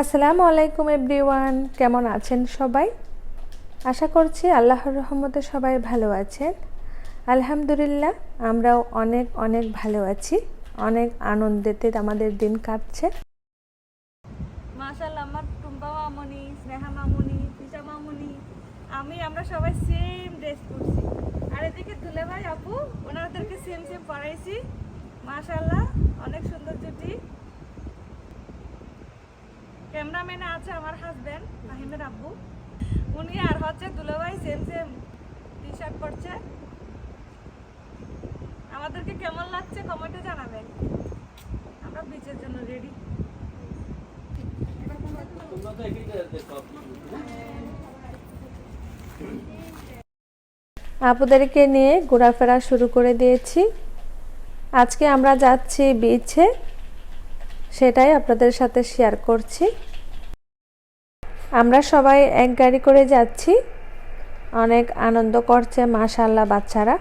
আসসালামু আলাইকুম এভরিওয়ান, কেমন আছেন সবাই? আশা করছি আল্লাহর রহমতে সবাই ভালো আছেন। আলহামদুলিল্লাহ, আমরাও অনেক অনেক ভালো আছি। অনেক আনন্দেতে আমাদের দিন কাটছে। মাশাল্লাহ আমার টুম্পা মামনি, স্নেহা মামনি, তিশা মামনি, আমি, আমরা সবাই সেম ড্রেস পরছি। আর এদিকে তুলে ভাই আপু, ওনাদেরকে সেম সেম পরাইছি। মাশাল্লাহ অনেক সুন্দর জুটি ক্যামেরাম্যানে আছে আমার হাজবেন্ড ফাহিমের আব্বু। উনি আর হচ্ছে দুলে ভাই সেম সেম টি শার্ট পরছে। আমাদেরকে কেমন লাগছে কমেন্টে জানাবেন। আমরা বিচের জন্য রেডি আপুদেরকে নিয়ে ঘোরাফেরা শুরু করে দিয়েছি। আজকে আমরা যাচ্ছি বিচে সেটাই আপনাদের সাথে শেয়ার করছি। আমরা সবাই এক গাড়ি করে যাচ্ছি। অনেক আনন্দ করছে মাশাল্লাহ বাচ্চারা।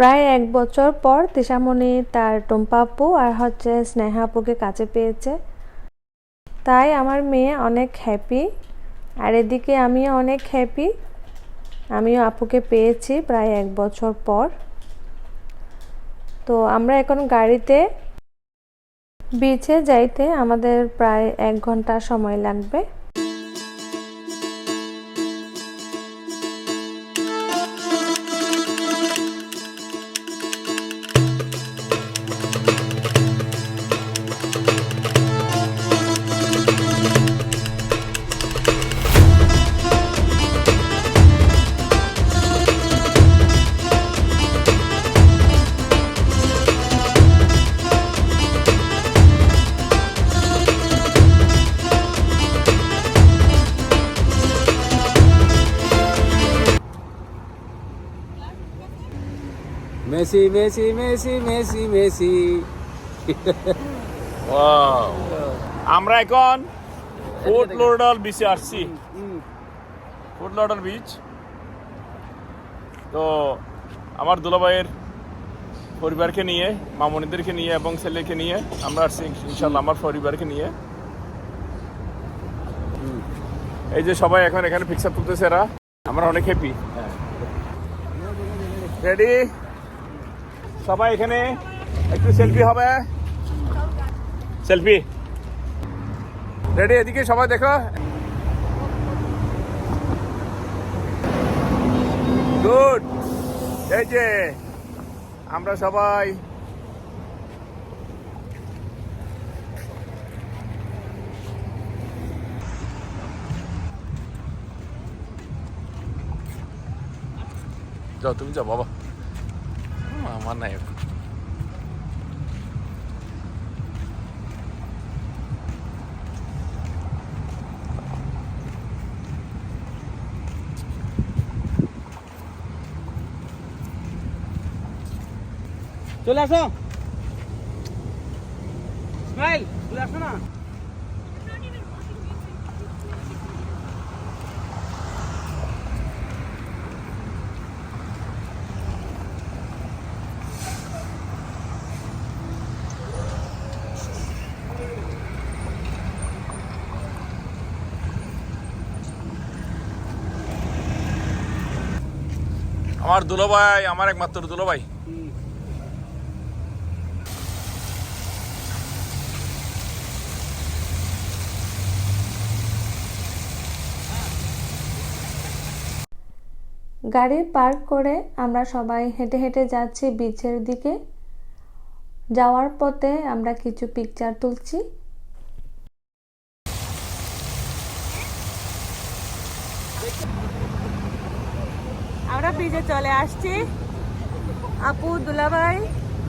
প্রায় এক বছর পর তিশামণি তার টুম্পাপু আর হচ্ছে স্নেহা আপুকে কাছে পেয়েছে। তাই আমার মেয়ে অনেক হ্যাপি আর এদিকে আমিও অনেক হ্যাপি আমিও আপুকে পেয়েছি প্রায় এক বছর পর। তো আমরা এখন গাড়িতে বিচে যাইতে আমাদের প্রায় এক ঘণ্টা সময় লাগবে। Messi Messi Messi Messi Messi Wow. আমরা এখন ফোর্ট লোডাল বিচে আসছি। ফোর্ট লোডাল বিচ তো আমার দুলাভাইয়ের পরিবারকে নিয়ে মামনিদেরকে নিয়ে এবং ছেলেকে নিয়ে আমরা আসছি ইনশাল্লাহ আমার পরিবারকে নিয়ে। এই যে সবাই এখন এখানে পিকচার তুলতেছে এরা। আমরা অনেক হ্যাপি রেডি সবাই এখানে একটু সেলফি হবে। সেলফি রেডি এদিকে সবাই দেখো। গুড এই যে, আমরা সবাই যাও, তুমি যাও, বাবা। আমার নাই এখন। চলে আসো স্মাইল চলে আসো না আমার দুলোভাই, আমার একমাত্র দুলোভাই। গাড়ি পার্ক করে আমরা সবাই হেঁটে হেঁটে যাচ্ছি বিচের দিকে। যাওয়ার পথে আমরা কিছু পিকচার তুলছি আমরা ব্রিজে চলে আসছি। আপু দুলাভাই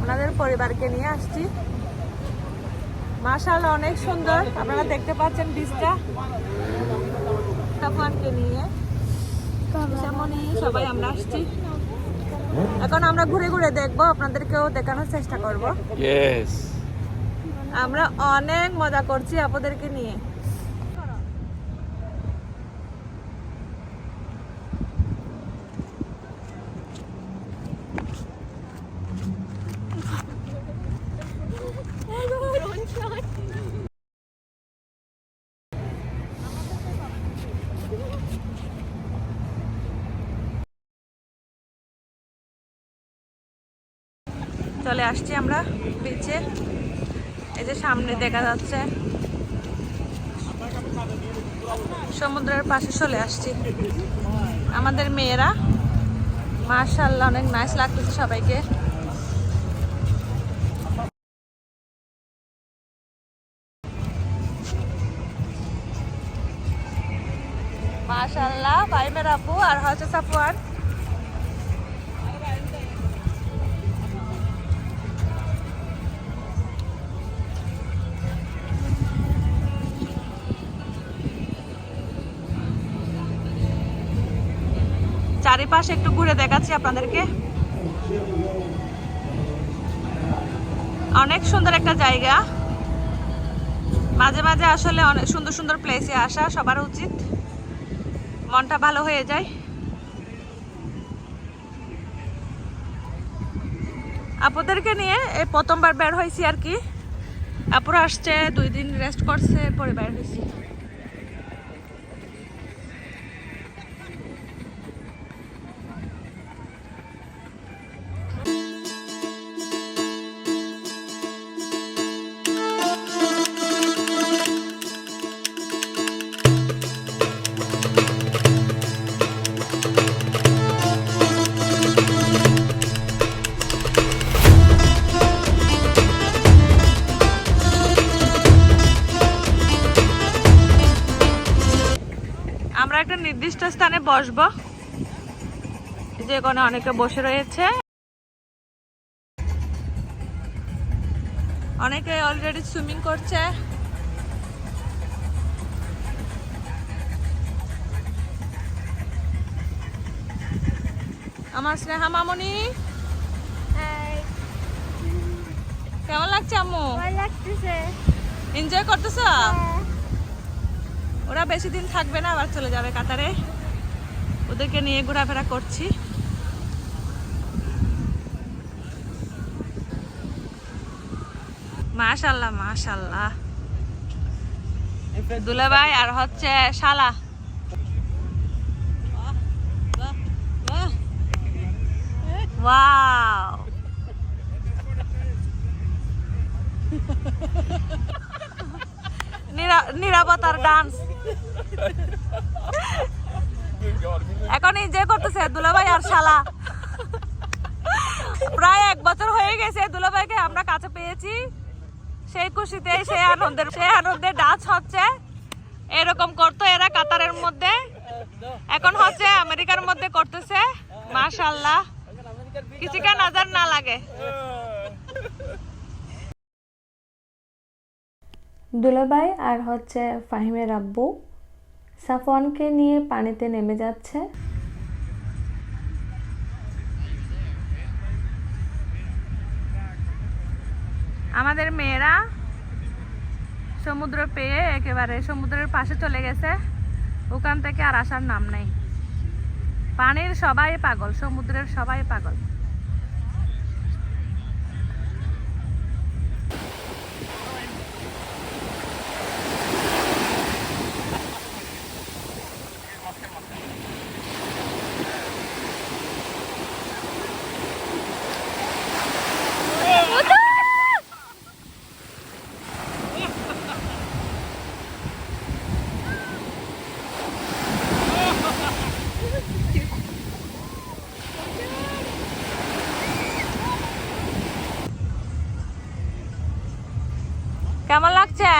ওনাদের পরিবারকে নিয়ে আসছি। মাশাল অনেক সুন্দর। আপনারা দেখতে পাচ্ছেন বীজটা সাফওয়ানকে নিয়ে। সবাই আমরা আসছি। এখন আমরা ঘুরে ঘুরে দেখব আপনাদেরকেও দেখানোর চেষ্টা করব। আমরা অনেক মজা করছি আপনাদেরকে নিয়ে। চলে আসছি আমরা বিচে এই যে সামনে দেখা যাচ্ছে। সমুদ্রের পাশে চলে আসছি। আমাদের মেয়েরা। মার্শাল্লাহ অনেক নাইস লাগতেছে সবাইকে। মাশাল্লাহ ফাইমের আপু আর হচ্ছে সাফওয়ান। চারিপাশে একটু ঘুরে দেখাচ্ছি আপনাদেরকে। অনেক সুন্দর একটা জায়গা। মাঝে মাঝে আসলে অনেক সুন্দর সুন্দর প্লেসে আসা সবার উচিত। মনটা ভালো হয়ে যায়। আপুদেরকে নিয়ে এই প্রথমবার বের হয়েছি আর কি। আপুরা আসছে, দুই দিন রেস্ট করছে, পরে বের হয়েছি। একটা নির্দিষ্ট স্থানে বসবো। যে কোনো অনেকে বসে রয়েছে। অনেকে অলরেডি সুইমিং করছে। আমার স্নেহা মামনি। কেমন লাগছে আম্মু? এনজয় করতেছো? ওরা বেশি দিন থাকবে না, আবার চলে যাবে কাতারে। ওদেরকে নিয়ে ঘোরাফেরা করছি। মাশাল্লাহ মাশাল্লাহ। দুলাভাই, আর হচ্ছে শালা। ওয়াও। নিরাপত্তার ডান্স। এখন এনজয় করতেছে দুলাভাই আর শালা। প্রায় এক বছর হয়ে গেছে দুলাভাইকে আমরা কাছে পেয়েছি। সেই খুশিতে, সেই আনন্দের সেই আনন্দে ডান্স হচ্ছে। এরকম করতো এরা কাতারের মধ্যে। এখন হচ্ছে আমেরিকার মধ্যে করতেছে। মাশাল্লাহ কিসিকা নজর না লাগে। দুলাভাই আর হচ্ছে ফাহিমের আব্বু সাফওয়ানকে নিয়ে পানিতে নেমে যাচ্ছে। আমাদের মেয়েরা সমুদ্র পেয়ে একেবারে সমুদ্রের পাশে চলে গেছে। ওখান থেকে আর আসার নাম নাই। পানির সবাই পাগল, সমুদ্রের সবাই পাগল। কেমন লাগছে?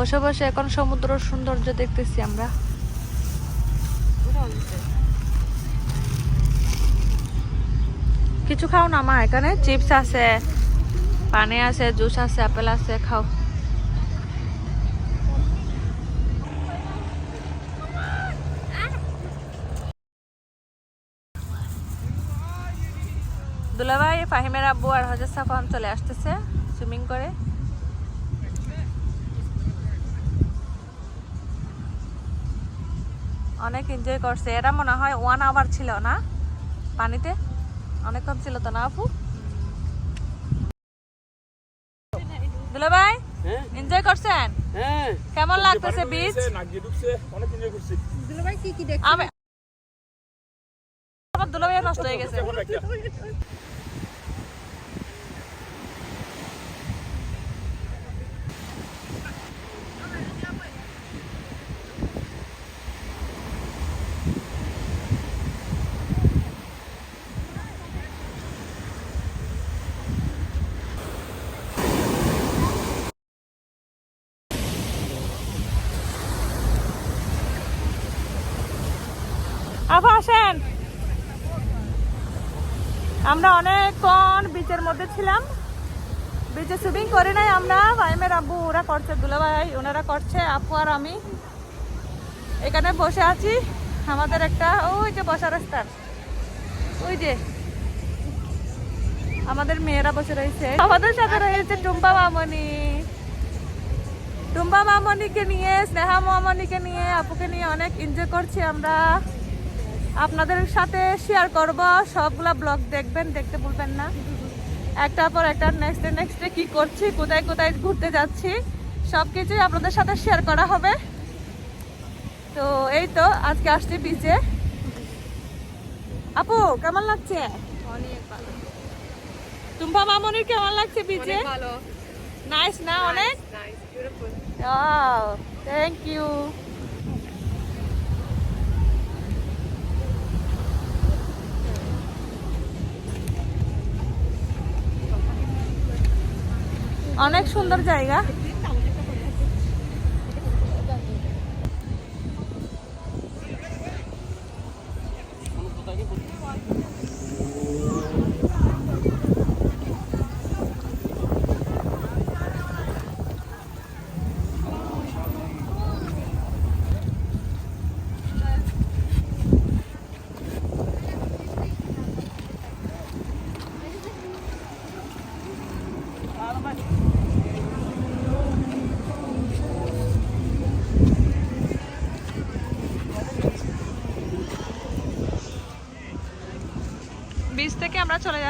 বসে বসে এখন সমুদ্র সৌন্দর্য দেখতেছি আমরা। কিছু খাও না মা, এখানে চিপস আছে, পানি আছে, জুস আছে, আপেল আছে, খাও। দুলাভাই, ফাহিমের আব্বু আর হজর সাফান চলে আসতেছে সুইমিং করে। অনেক এনজয় করছে। এরা মনে হয় ওয়ান আওয়ার ছিল না? পানিতে? অনেকক্ষণ ছিল তো না আপু? দুলাভাই হ্যাঁ? এনজয় করছেন? হ্যাঁ। কেমন লাগতেছে বিচ আমার দুলাভাই নষ্ট হয়ে গেছে। আপু আসেন আমরা অনেকক্ষণ বিচের মধ্যে ছিলাম। বিচে সুইমিং করি নাই আমরা। ভাইমের আব্বু, ওরা করছে, দুলাভাই, ওনারা করছে, আপু আর আমি। এখানে বসে আছি। আমাদের একটা, ওই যে বসার স্থান ওই যে। আমাদের মেয়েরা বসে রয়েছে। আমাদের সাথে রয়েছে টুম্পা মামনি। টুম্পা মামনিকে নিয়ে, স্নেহা মামনিকে নিয়ে, আপুকে নিয়ে অনেক এনজয় করছি আমরা। আপনাদের সাথে শেয়ার করব। সবগুলা ব্লগ দেখবেন দেখতে ভুলবেন না। একটা পর একটা নেক্সট ডে নেক্সট ডে কী করছি কোথায় কোথায় ঘুরতে যাচ্ছি সব কিছুই আপনাদের সাথে শেয়ার করা হবে। তো এই তো আজকে আসছি বিচে আপু কেমন লাগছে? অনেক ভালো। টুম্পা মামনির কেমন লাগছে বিচে ভালো। নাইস না অনেক? থ্যাংক ইউ অনেক সুন্দর জায়গা। আমরা চলে যাচ্ছি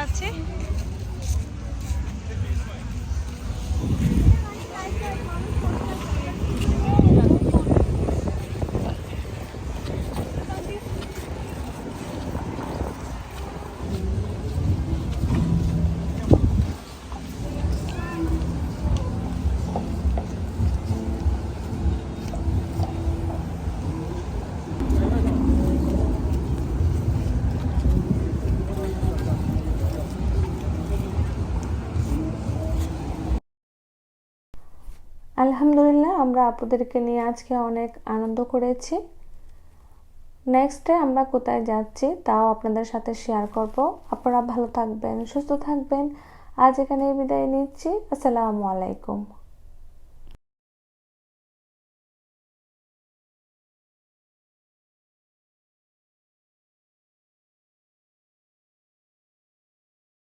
আলহামদুলিল্লাহ, আমরা আপুদেরকে নিয়ে আজকে অনেক আনন্দ করেছি। নেক্সটে আমরা কোথায় যাচ্ছি, তাও আপনাদের সাথে শেয়ার করব। আপনারা ভালো থাকবেন, সুস্থ থাকবেন। আজ এখানে বিদায় নিচ্ছি। আসসালামু আলাইকুম।